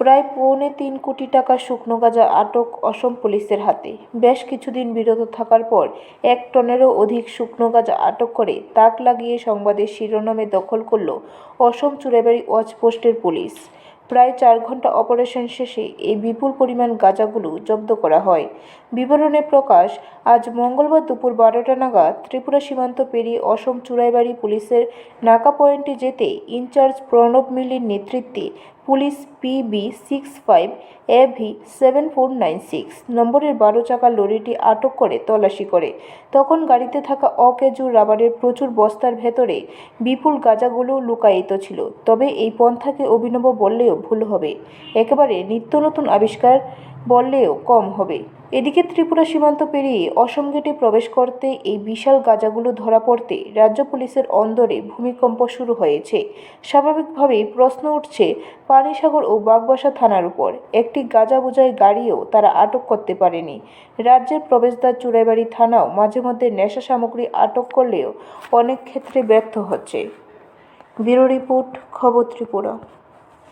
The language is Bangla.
প্রায় পৌনে তিন কোটি টাকা শুকনো গাঁজা আটক অসম পুলিশের হাতে। বেশ কিছুদিন বিরত থাকার পর এক টনেরও অধিক শুকনো গাঁজা আটক করে তাক লাগিয়ে সংবাদের শিরোনামে দখল করল অসম চুরাইবাড়ি ওয়াচপোস্টের পুলিশ। প্রায় চার ঘণ্টা অপারেশন শেষে এই বিপুল পরিমাণ গাঁজাগুলো জব্দ করা হয়। বিবরণে প্রকাশ, আজ মঙ্গলবার দুপুর বারোটা নাগাদ ত্রিপুরা সীমান্ত পেরিয়ে অসম চুরাইবাড়ি পুলিশের নাকা পয়েন্টে যেতে ইনচার্জ প্রণব মিলির নেতৃত্বে police PB six five AV seven four nine six. নম্বরের বারো চাকা লরিটি আটক করে, তল্লাশি করে। তখন গাড়িতে থাকা অকেজু রাবারের প্রচুর বস্তার ভেতরে বিপুল গাঁজাগুলো লুকায়িত ছিল। তবে এই পন্থাকে অভিনব বললেও ভুল হবে। একেবারে নিত্য নতুন আবিষ্কার বললেও কম হবে। এদিকে ত্রিপুরা সীমান্ত পেরিয়ে অসম গেটে প্রবেশ করতে এই বিশাল গাঁজাগুলো ধরা পড়তে রাজ্য পুলিশের অন্দরে ভূমিকম্প শুরু হয়েছে। স্বাভাবিকভাবেই প্রশ্ন উঠছে পানিসাগর ও বাগবাসা থানার উপর। একটি গাঁজা বোঝাই গাড়িও তারা আটক করতে পারেনি। রাজ্যের প্রবেশদ্বার চুড়াইবাড়ি থানাও মাঝে মধ্যে নেশা সামগ্রী আটক করলেও অনেক ক্ষেত্রে ব্যর্থ হচ্ছে। ব্যুরো রিপোর্ট, খবর ত্রিপুরা।